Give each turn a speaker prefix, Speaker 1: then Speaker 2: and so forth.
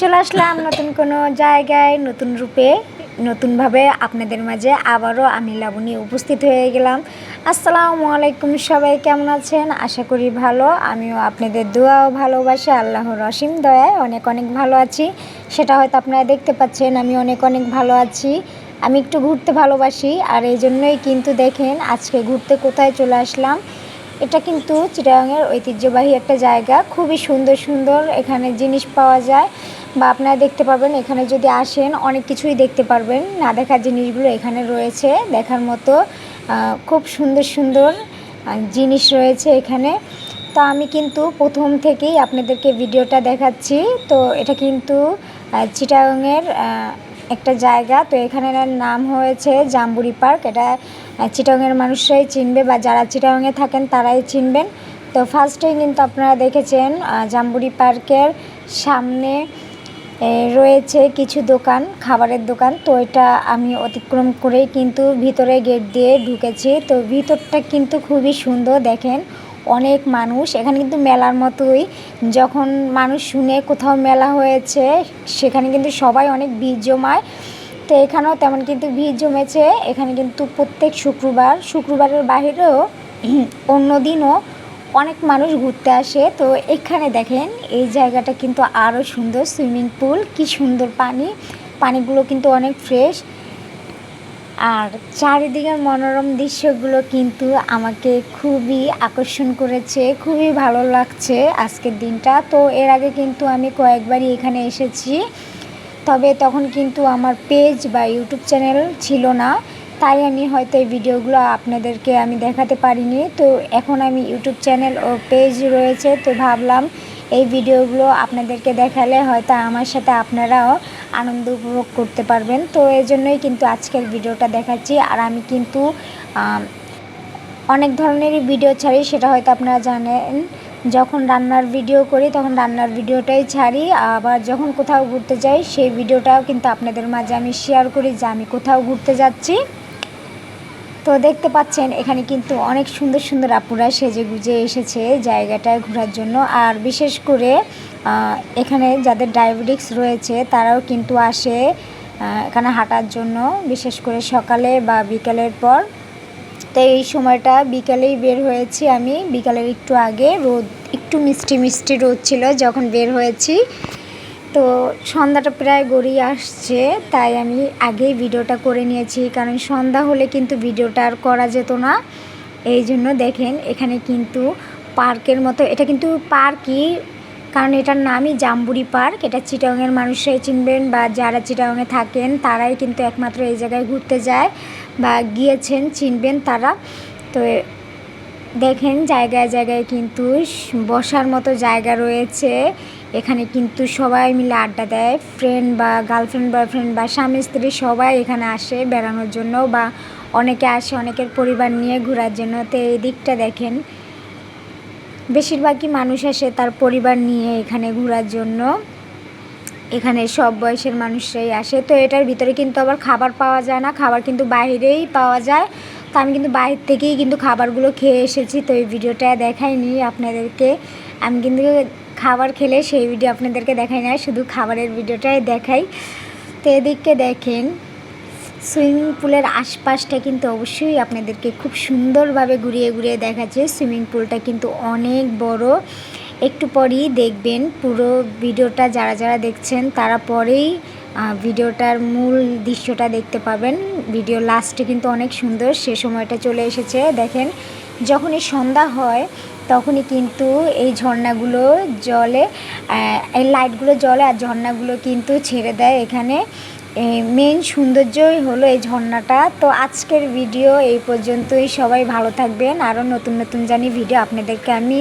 Speaker 1: চলে আসলাম নতুন কোনো জায়গায়, নতুন রূপে, নতুনভাবে আপনাদের মাঝে আবারও আমি লাবণী উপস্থিত হয়ে গেলাম। আসসালামু আলাইকুম সবাই, কেমন আছেন? আশা করি ভালো। আমিও আপনাদের দোয়া ও ভালোবাসা, আল্লাহর অসীম দয়ায় অনেক অনেক ভালো আছি। সেটা হয়তো আপনারা দেখতে পাচ্ছেন, আমি অনেক অনেক ভালো আছি। আমি একটু ঘুরতে ভালোবাসি, আর এই জন্যই কিন্তু দেখেন আজকে ঘুরতে কোথায় চলে আসলাম। এটা কিন্তু চিটাগাংয়ের ঐতিহ্যবাহী একটা জায়গা, খুবই সুন্দর সুন্দর এখানে জিনিস পাওয়া যায়। বা আপনারা দেখতে পারবেন, এখানে যদি আসেন, অনেক কিছুই দেখতে পারবেন। না দেখার জিনিসগুলো এখানে রয়েছে, দেখার মতো খুব সুন্দর সুন্দর জিনিস রয়েছে এখানে। তো আমি কিন্তু প্রথম থেকেই আপনাদেরকে ভিডিওটা দেখাচ্ছি। তো এটা কিন্তু চিটাগাংয়ের একটা জায়গা। তো এখানে নাম হয়েছে জাম্বুরি পার্ক। এটা চিটাগাংয়ের মানুষরাই চিনবে বা যারা চিটাগাংয়ে থাকেন তারাই চিনবেন। তো ফার্স্টেই কিন্তু আপনারা দেখেছেন জাম্বুরি পার্কের সামনে রয়েছে কিছু দোকান, খাবারের দোকান। তো এটা আমি অতিক্রম করেই কিন্তু ভিতরে গেট দিয়ে ঢুকেছি। তো ভিতরটা কিন্তু খুবই সুন্দর, দেখেন। অনেক মানুষ, এখানে কিন্তু মেলার মতোই। যখন মানুষ শুনে কোথাও মেলা হয়েছে, সেখানে কিন্তু সবাই অনেক ভিড় জমায়। তো এখানেও তেমন কিন্তু ভিড় জমেছে। এখানে কিন্তু প্রত্যেক শুক্রবার, শুক্রবারের বাইরেও অন্য দিনও অনেক মানুষ ঘুরতে আসে। তো এখানে দেখেন, এই জায়গাটা কিন্তু আরও সুন্দর, সুইমিং পুল, কি সুন্দর পানি। পানিগুলো কিন্তু অনেক ফ্রেশ। আর চারিদিকের মনোরম দৃশ্যগুলো কিন্তু আমাকে খুবই আকর্ষণ করেছে, খুবই ভালো লাগছে আজকের দিনটা। তো এর আগে কিন্তু আমি কয়েকবারই এখানে এসেছি। তবে তখন কিন্তু আমার পেজ বা ইউটিউব চ্যানেল ছিল না। তাই আমি হয়তো এই ভিডিওগুলো আপনাদেরকে আমি দেখাতে পারিনি। তো এখন আমি ইউটিউব চ্যানেল ও পেজ রয়েছে, তো ভাবলাম এই ভিডিওগুলো আপনাদেরকে দেখালে হয়তো আমার সাথে আপনারাও আনন্দ উপভোগ করতে পারবেন। তো এই জন্যই কিন্তু আজকের ভিডিওটা দেখাচ্ছি। আর আমি কিন্তু অনেক ধরনেরই ভিডিও ছাড়ি, সেটা হয়তো আপনারা জানেন। যখন রান্নার ভিডিও করি, তখন রান্নার ভিডিওটাই ছাড়ি। আবার যখন কোথাও ঘুরতে যাই, সেই ভিডিওটাও কিন্তু আপনাদের মাঝে আমি শেয়ার করি যে আমি কোথাও ঘুরতে যাচ্ছি। তো দেখতে পাচ্ছেন, এখানে কিন্তু অনেক সুন্দর সুন্দর আপুরা সেজে গুজে এসেছে জায়গাটায় ঘোরার জন্য। আর বিশেষ করে এখানে যাদের ডায়াবেটিক্স রয়েছে, তারাও কিন্তু আসে এখানে হাঁটার জন্য। বিশেষ করে সকালে বা বিকালের পর। তো এই সময়টা বিকালেই বের হয়েছি আমি। বিকালের একটু আগে, রোদ, একটু মিষ্টি মিষ্টি রোদ ছিল যখন বের হয়েছি। তো সন্ধ্যাটা প্রায় গড়িয়ে আসছে, তাই আমি আগেই ভিডিওটা করে নিয়েছি, কারণ সন্ধ্যা হলে কিন্তু ভিডিওটা আর করা যেত না। এই জন্য দেখেন, এখানে কিন্তু পার্কের মতো, এটা কিন্তু পার্কই, কারণ এটার নামই জাম্বুরি পার্ক, এটা চিটাগাংয়ের মানুষরাই চিনবেন বা যারা চিটাংয়ে থাকেন, তারাই কিন্তু একমাত্র এই জায়গায় ঘুরতে যায় বা গিয়েছেন, চিনবেন তারা। তো দেখেন, জায়গায় জায়গায় কিন্তু বসার মতো জায়গা রয়েছে এখানে কিন্তু সবাই মিলে আড্ডা দেয়। ফ্রেন্ড বা গার্লফ্রেন্ড বয়ফ্রেন্ড বা স্বামী, স্ত্রী সবাই এখানে আসে বেড়ানোর জন্য বা অনেকে আসে অনেকের পরিবার নিয়ে ঘোরার জন্য। তো এই দিকটা দেখেন, বেশিরভাগই মানুষ আসে তার পরিবার নিয়ে এখানে ঘোরার জন্য। এখানে সব বয়সের মানুষরাই আসে। তো এটার ভিতরে কিন্তু আবার খাবার পাওয়া যায় না, খাবার কিন্তু বাইরেই পাওয়া যায়। তো আমি কিন্তু বাইরে থেকেই কিন্তু খাবারগুলো খেয়ে এসেছি। তো এই ভিডিওটা দেখাইনি আপনাদেরকে। আমি কিন্তু খাবার খেলে সেই ভিডিও আপনাদেরকে দেখাই না, শুধু খাবারের ভিডিওটাই দেখাই। তো এদিকে দেখেন, সুইমিং পুলের আশপাশটা কিন্তু অবশ্যই আপনাদেরকে খুব সুন্দরভাবে ঘুরিয়ে ঘুরিয়ে দেখাচ্ছে। সুইমিং পুলটা কিন্তু অনেক বড়। একটু পরেই দেখবেন পুরো ভিডিওটা যারা যারা দেখছেন, তারা পরেই ভিডিওটার মূল দৃশ্যটা দেখতে পাবেন। ভিডিও লাস্টে কিন্তু অনেক সুন্দর, সে সময়টা চলে এসেছে। দেখেন, যখনই সন্ধ্যা হয় তখনই কিন্তু এই ঝর্ণাগুলো জলে এই লাইটগুলো জলে আর ঝর্ণাগুলো কিন্তু ছেড়ে দেয় এখানে। মেন সৌন্দর্যই হলো এই ঝর্ণাটা। তো আজকের ভিডিও এই পর্যন্তই। সবাই ভালো থাকবেন। আরও নতুন নতুন জানি ভিডিও আপনাদেরকে আমি